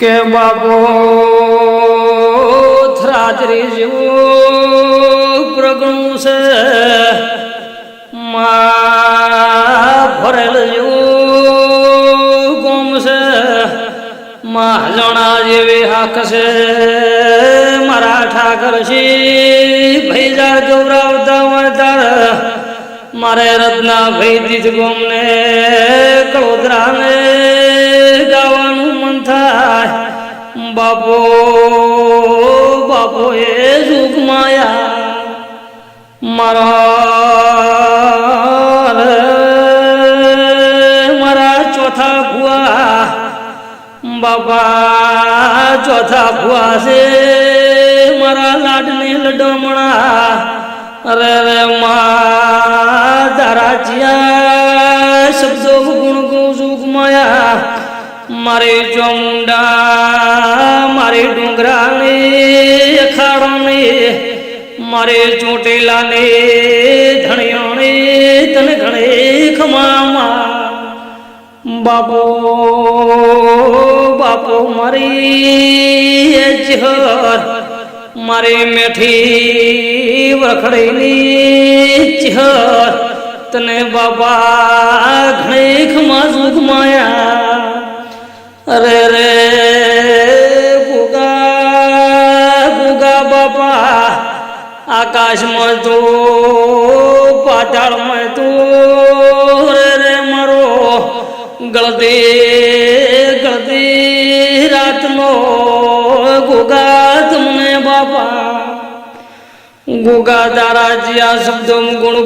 કે બાપો, થરાજરી જેવું પ્રગણું છે. મા ભરેલ જેવું ગુમ છે. માં જણા જેવી હાક છે. મારા ઠાકર છે જાર ગૌરાવતા હોય મારે રત્ના ભાઈ દીધ ગોમને કળોદરાને બાપો બાપો એ સુખ માયા. મારા મારા ચોથા ભુઆ બાપા ચોથા ભુઆ છે. મારા લાડની લડમણા અરે રે, મા તારા જ્યાં, શબ્દો, ગુણ ગુણ, સુખ માયા. મારે ચોંડા, મારે ડુંગરાને અખાડાને મારે ચોટેલાને ધણિયાણે તને ઘણે ખમામાં. બાપો બાપો મારી ચહર, મારે મેઠી વખડેલી ચહર, તને બાબા ઘણે ખમા માયા. અરે રે ગુગા ગુગા બાપા, આકાશમાં તો પાતાળમાં તો રે રે મારો ગળદે ગળદે રાતનો ગુગા તમને બાપા. ગુગા તારા જ્યાં શબ્દો ગુણ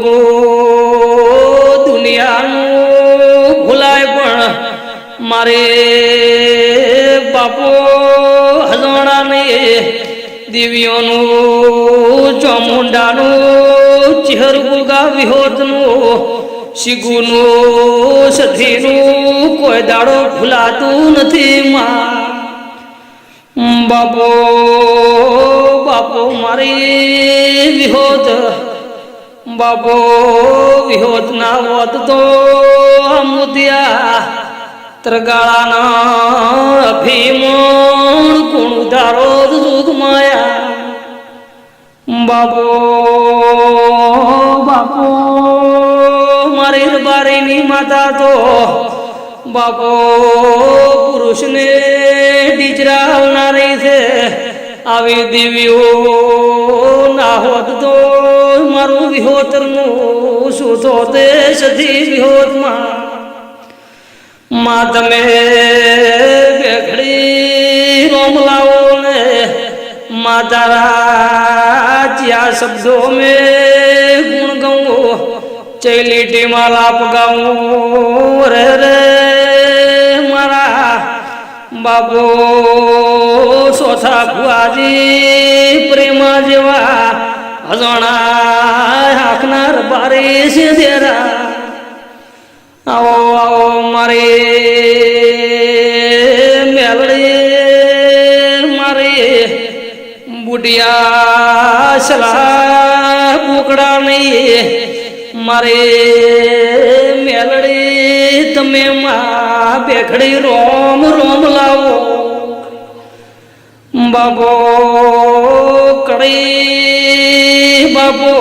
મારે બાપો હજવાણાને દિવ્યોનું ચોમુંડાનું ચહેર ગુગા વિહોતનું શીગુનું, સધીનું કોઈ દાડો ભૂલાતું નથી માં. બાપો બાપો મારી વિહોત, બાપો વિહોત ના હોત તો ત્રગાળાના અભિમણ કોણ ઉધારો દુઃખ માયા. બાપો બાપો, મારી બારીની માતા તો, બાપો, પુરુષને ડીજરાવનારી છે. આવી દેવીઓ ના હોત તો મારું વિહોતરનું શું તો સધી વિહોતમાં. માં તમે બેઘડી રોમ લાવો ને માં તારા જ્યાં શબ્દો મેં ગુણ ગાઉં ચેલી ટીમાં લાપ ગાઉં રે રે મારા બાબો સોથા ભુવાજી પ્રેમા જેવા હજણા હાકનાર બારી છે દેરા આવો આવો મારે, મેલડે મારે બુડિયા સલા બુકડા નહીં. મારે, મેલડી, તમે મા બેખડી રોમ રોમ લાવો. બાબો કડે બાબો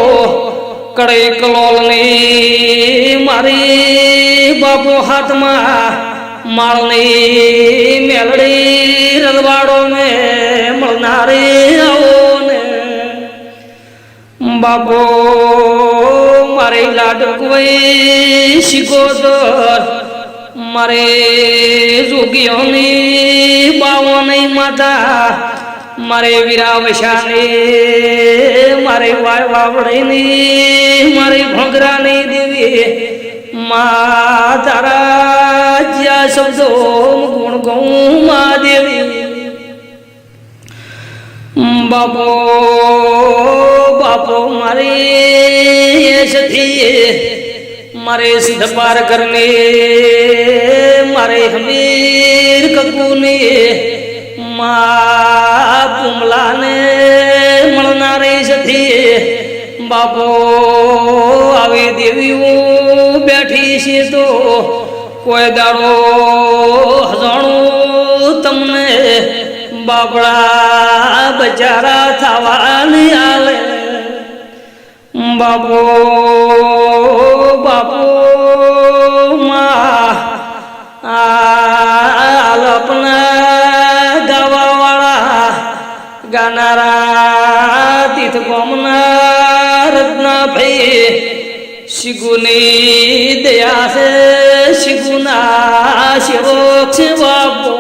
કડે કલોલની મારી બાપો હાથમાં માળની મેલડી રલવાડો ને મળનારી આવો ને બાપો મારી લાડકવાઈ શીખોદર મારે જોગીઓની બાવોની માતા. મારે વીરાવશાની મારે વાવડીની મારી ભોંગરાની દેવી. મા તારા જ્યાં શબ્દો ગુણ ગૌ મા દેવી બાપો બાપો મારે સતી મારે સિદ્ધ પાર કરને, મારે હમીર કકુને. મા પુમલાને મળનારે સથી બાપો, આવી દેવીઓ બેઠી છે તો કોઈ દાડો હજાણું તમને બાબડા બજારા થવાની આલે. બાપો બાપો, માં આ લપના ગાવાવાળા ગાનારા તીર્થ ગોમના રત્ના ભાઈ શિગુની દયા છે શિગુના સેવક છે બાપો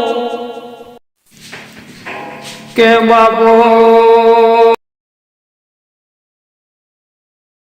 કે બાપો